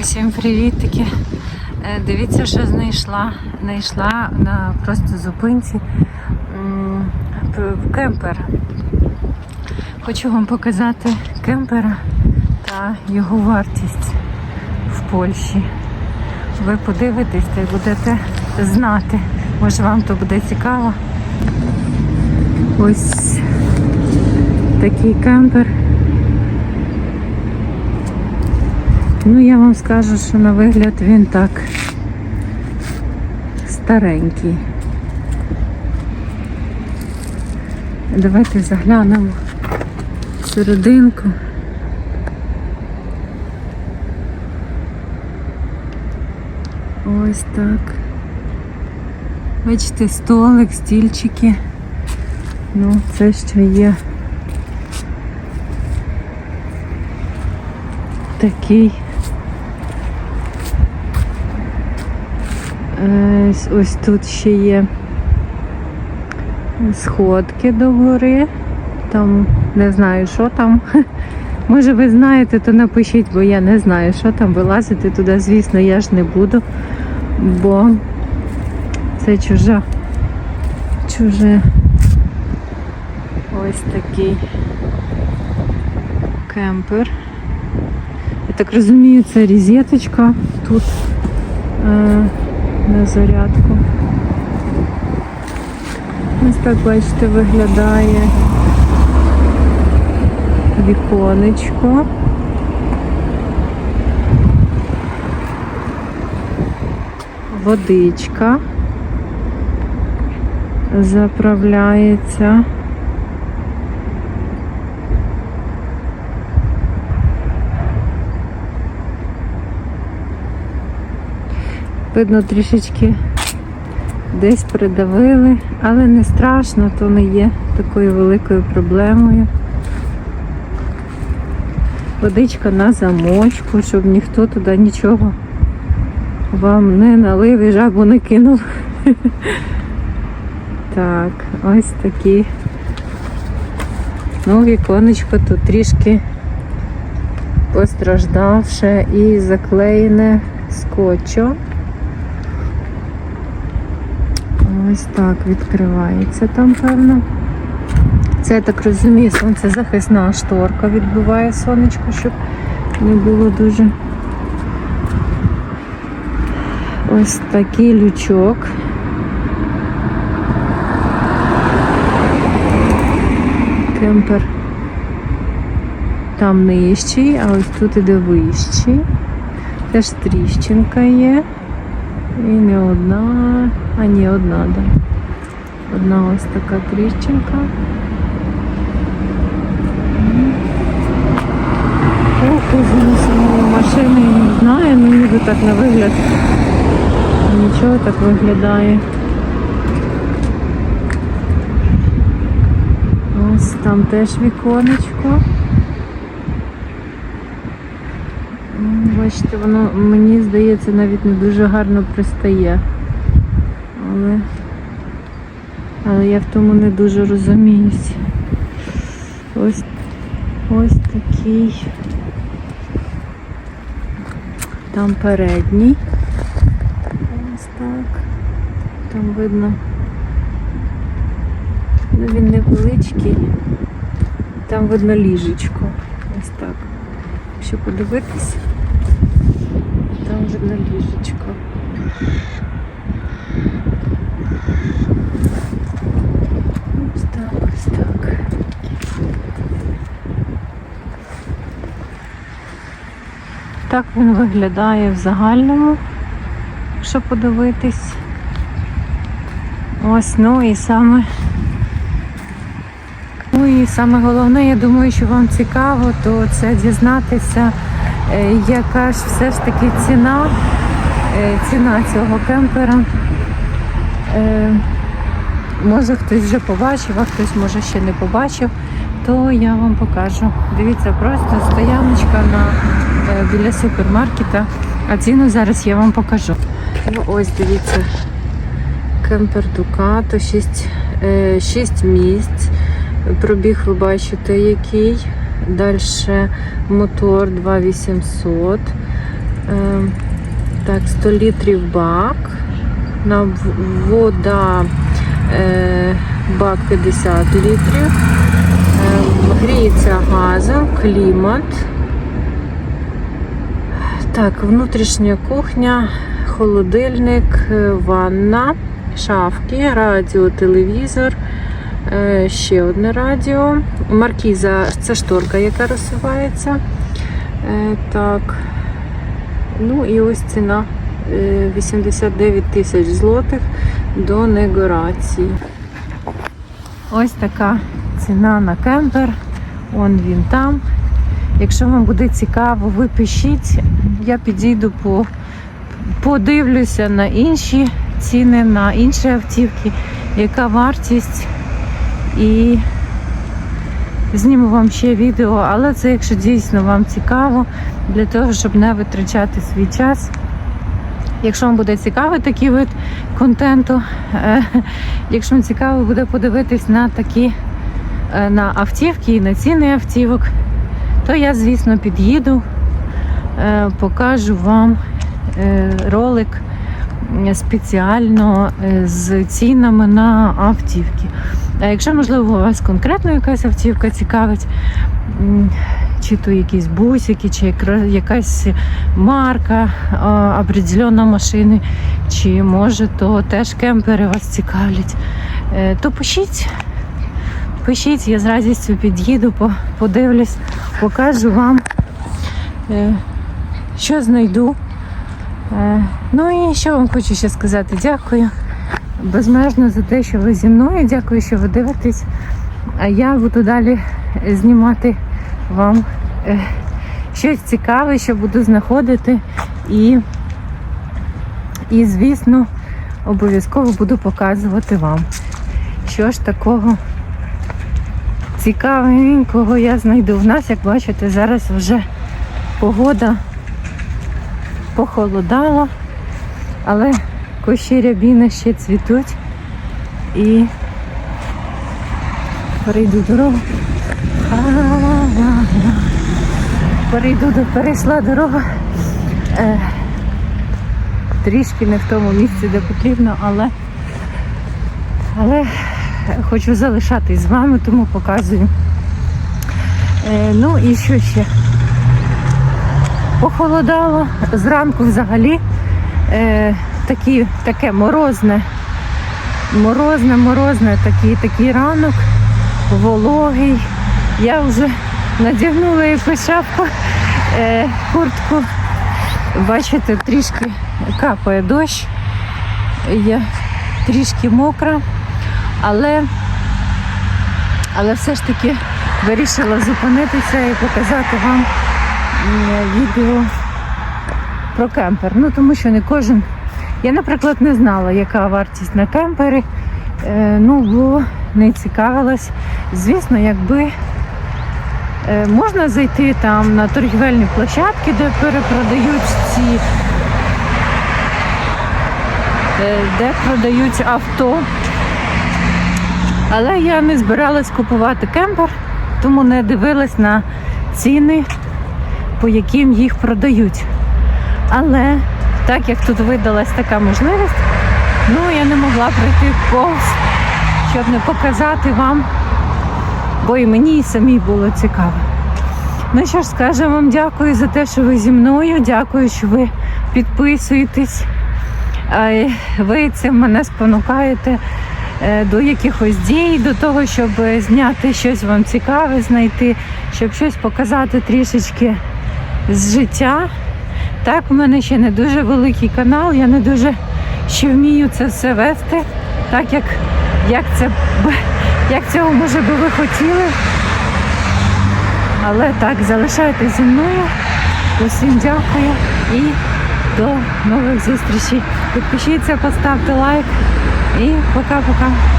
Усім привітики. Е, Дивіться, що знайшла. Знайшла на просто зупинці п- кемпер. Хочу вам показати кемпера та його вартість в Польщі. Ви подивитесь та й будете знати. Може вам то буде цікаво. Ось такий кемпер. Ну, я вам скажу, що на вигляд він так старенький. Давайте заглянемо всерединку. Ось так. Бачите, столик, стільчики. Ну, це що є. Такий. Ось- Ось тут ще є сходки до гори. Там не знаю, що там. Може ви знаєте, то напишіть, бо я не знаю, що там вилазити туди, звісно, я ж не буду, бо це чужа. Чуже. Ось такий кемпер. Я так розумію, це розеточка тут е, на зарядку. Ось так, бачите, виглядає віконечко. Водичка заправляється. Видно, трішечки десь придавили, але не страшно, то не є такою великою проблемою. Водичка на замочку, щоб ніхто туди нічого вам не налив і жабу не кинув. Так, ось такі. Ну, віконечко тут трішки постраждавше і заклеєне скотчем. Ось так відкривається там, певно. Це, я так розумію, сонцезахисна шторка відбиває сонечко, щоб не було дуже. Ось такий лючок. Кемпер там нижчий, а ось тут іде вищий. Теж тріщинка є. І не одна, а ні, одна, да. Одна ось така тріщинка. Ох, самої машини не знаю, ну ніби так на вигляд. Нічого так виглядає. Ось там теж віконечко. Бачите, воно мені здається навіть не дуже гарно пристає. Але, але я в тому не дуже розуміюсь. Ось, ось такий. Там передній. Ось так. Там видно. Ну він невеличкий. Там видно ліжечко. Ось так. Якщо подивитись, видно ліжечко. Ось так, ось так. Так він виглядає в загальному, якщо подивитись. Ось, ну і саме. Ну і саме головне, я думаю, що вам цікаво, то це дізнатися, яка ж все ж таки ціна, е, ціна цього кемпера. Е, Може хтось вже побачив, а хтось може ще не побачив, то я вам покажу. Дивіться, просто стояночка на, е, біля супермаркета, а ціну зараз я вам покажу. Ну ось дивіться, кемпер Дукато, 6, 6 місць. Пробіг ви бачите який. Далі мотор 2800. Е, так, 100 літрів бак. На вода е, бак 50 літрів. Е, гріється газом, клімат. Так, внутрішня кухня, холодильник, е, ванна, шафки, радіо, телевізор, ще одне радіо. Маркіза це шторка, яка розсувається. Е, Так. Ну і ось ціна е, 89 тисяч злотих до негорації. Ось така ціна на кемпер. Он він там. Якщо вам буде цікаво, ви пишіть. Я підійду по подивлюся на інші ціни, на інші автівки, яка вартість. І зніму вам ще відео, але це якщо дійсно вам цікаво, для того, щоб не витрачати свій час. Якщо вам буде цікавий такий вид контенту, е, якщо вам цікаво буде подивитись на такі е, на автівки і на ціни автівок, то я, звісно, під'їду, е, покажу вам ролик спеціально з цінами на автівки. А якщо, можливо, у вас конкретно якась автівка цікавить, чи то якісь бусики, чи якась марка а, определенна машини, чи може то теж кемпери вас цікавлять, е, то пишіть. Пишіть, я з радістю під'їду, подивлюсь, покажу вам, е, що знайду. Е, Ну і що вам хочу ще сказати? Дякую безмежно за те, що ви зі мною. Дякую, що ви дивитесь. А я буду далі знімати вам е, щось цікаве, що буду знаходити. І, і звісно, обов'язково буду показувати вам, що ж такого цікавенького я знайду. В нас, як бачите, зараз вже погода похолодала, але кущі рябіни ще цвітуть і перейду дорогу. А-а-а. Перейду до перейшла дорога. Е, трішки не в тому місці, де потрібно, але, але хочу залишатись з вами, тому показую. Е, ну і що ще? Похолодало. Зранку взагалі е, такі, таке морозне, морозне, морозне такий, такий ранок, вологий. Я вже надягнула якусь шапку, е, куртку. Бачите, трішки капає дощ. Я трішки мокра, але, але все ж таки вирішила зупинитися і показати вам відео про кемпер. Ну тому що не кожен. Я, наприклад, не знала, яка вартість на кемпері. Е, ну, бо не цікавилась. Звісно, якби е, можна зайти там на торгівельні площадки, де перепродають ці, е, де продають авто. Але я не збиралась купувати кемпер, тому не дивилась на ціни, по яким їх продають. Але так як тут видалась така можливість, ну я не могла пройти повз, щоб не показати вам, бо і мені і самій було цікаво. Ну що ж, скажу вам дякую за те, що ви зі мною. Дякую, що ви підписуєтесь. Е, Ви цим мене спонукаєте е, до якихось дій, до того, щоб зняти щось вам цікаве, знайти, щоб щось показати трішечки з життя. Так, у мене ще не дуже великий канал, я не дуже ще вмію це все вести, так як, як, це, як цього може би ви хотіли. Але так, залишайтеся зі мною. Усім дякую і до нових зустрічей. Підпишіться, поставте лайк і пока-пока.